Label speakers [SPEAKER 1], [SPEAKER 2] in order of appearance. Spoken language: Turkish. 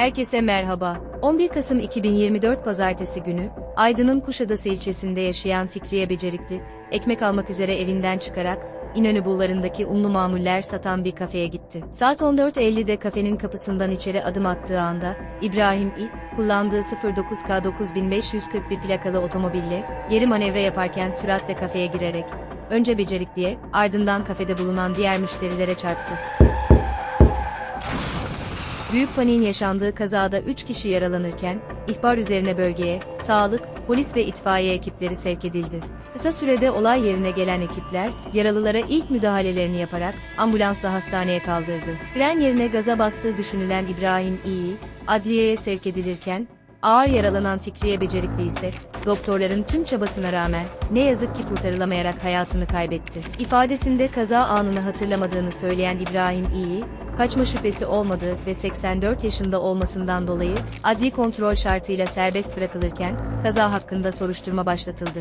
[SPEAKER 1] Herkese merhaba. 11 Kasım 2024 Pazartesi günü, Aydın'ın Kuşadası ilçesinde yaşayan Fikriye Becerikli, ekmek almak üzere evinden çıkarak, İnönü bulvarındaki unlu mamuller satan bir kafeye gitti. Saat 14.50'de kafenin kapısından içeri adım attığı anda, İbrahim İ, kullandığı 09K 9541 plakalı otomobille, geri manevra yaparken süratle kafeye girerek, önce Becerikli'ye, ardından kafede bulunan diğer müşterilere çarptı. Büyük paniğin yaşandığı kazada 3 kişi yaralanırken, ihbar üzerine bölgeye, sağlık, polis ve itfaiye ekipleri sevk edildi. Kısa sürede olay yerine gelen ekipler, yaralılara ilk müdahalelerini yaparak ambulansla hastaneye kaldırdı. Fren yerine gaza bastığı düşünülen İbrahim İyi, adliyeye sevk edilirken, ağır yaralanan Fikriye Becerikli ise, doktorların tüm çabasına rağmen, ne yazık ki kurtarılamayarak hayatını kaybetti. İfadesinde kaza anını hatırlamadığını söyleyen İbrahim İyi, kaçma şüphesi olmadığı ve 84 yaşında olmasından dolayı adli kontrol şartıyla serbest bırakılırken kaza hakkında soruşturma başlatıldı.